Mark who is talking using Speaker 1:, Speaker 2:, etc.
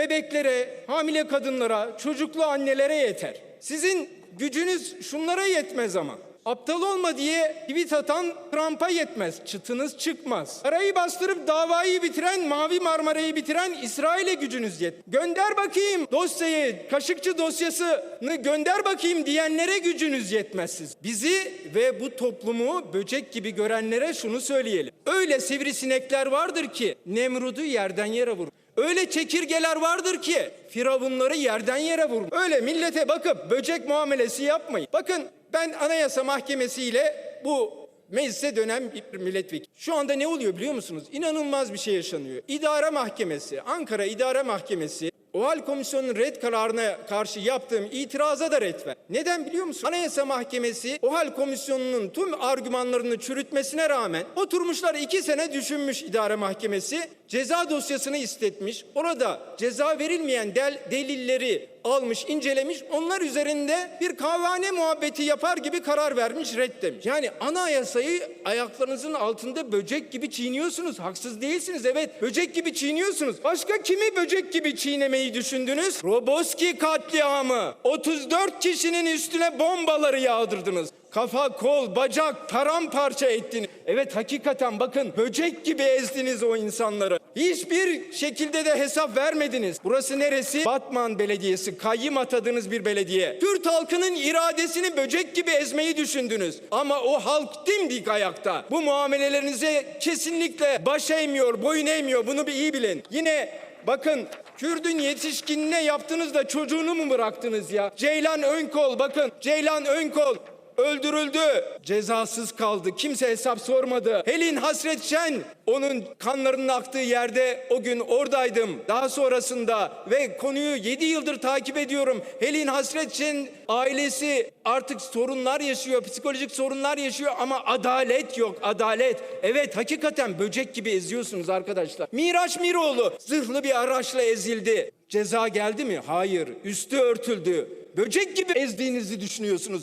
Speaker 1: bebeklere, hamile kadınlara, çocuklu annelere yeter. Sizin gücünüz şunlara yetmez ama. Aptal olma diye tweet atan Trump'a yetmez. Çıtınız çıkmaz. Parayı bastırıp davayı bitiren, Mavi Marmara'yı bitiren İsrail'e gücünüz yet. Gönder bakayım dosyayı, Kaşıkçı dosyasını gönder bakayım diyenlere gücünüz yetmez. Bizi ve bu toplumu böcek gibi görenlere şunu söyleyelim. Öyle sivrisinekler vardır ki Nemrud'u yerden yere vurur. Öyle çekirgeler vardır ki firavunları yerden yere vurur. Öyle millete bakıp böcek muamelesi yapmayın. Bakın ben Anayasa Mahkemesi ile bu meclise dönen bir milletvekili. Şu anda ne oluyor biliyor musunuz? İnanılmaz bir şey yaşanıyor. İdare Mahkemesi, Ankara İdare Mahkemesi OHAL Komisyonu'nun red kararına karşı yaptığım itiraza da red ver. Neden biliyor musun? Anayasa Mahkemesi OHAL Komisyonu'nun tüm argümanlarını çürütmesine rağmen oturmuşlar iki sene düşünmüş idare mahkemesi. Ceza dosyasını istetmiş. Orada ceza verilmeyen del, delilleri almış, incelemiş. Onlar üzerinde bir kahvehane muhabbeti yapar gibi karar vermiş, red demiş. Yani anayasayı ayaklarınızın altında böcek gibi çiğniyorsunuz. Haksız değilsiniz. Evet, böcek gibi çiğniyorsunuz. Başka kimi böcek gibi çiğnemeyi düşündünüz? Roboski katliamı. 34 kişinin üstüne bombaları yağdırdınız. Kafa, kol, bacak paramparça ettiniz. Evet hakikaten bakın böcek gibi ezdiniz o insanları. Hiçbir şekilde de hesap vermediniz. Burası neresi? Batman Belediyesi, kayyım atadığınız bir belediye. Kürt halkının iradesini böcek gibi ezmeyi düşündünüz. Ama o halk dimdik ayakta. Bu muamelelerinize kesinlikle baş eğmiyor, boyun eğmiyor. Bunu bir iyi bilin. Yine bakın Kürdün yetişkinine yaptınız da çocuğunu mu bıraktınız ya? Ceylan Önkol bakın Ceylan Önkol öldürüldü. Cezasız kaldı. Kimse hesap sormadı. Helin Hasret Şen onun kanlarının aktığı yerde o gün oradaydım. Daha sonrasında ve konuyu 7 yıldır takip ediyorum. Helin Hasret Şen ailesi artık sorunlar yaşıyor. Psikolojik sorunlar yaşıyor ama adalet yok. Adalet. Evet hakikaten böcek gibi eziyorsunuz arkadaşlar. Miraç Miroğlu zırhlı bir araçla ezildi. Ceza geldi mi? Hayır. Üstü örtüldü. Böcek gibi ezdiğinizi düşünüyorsunuz.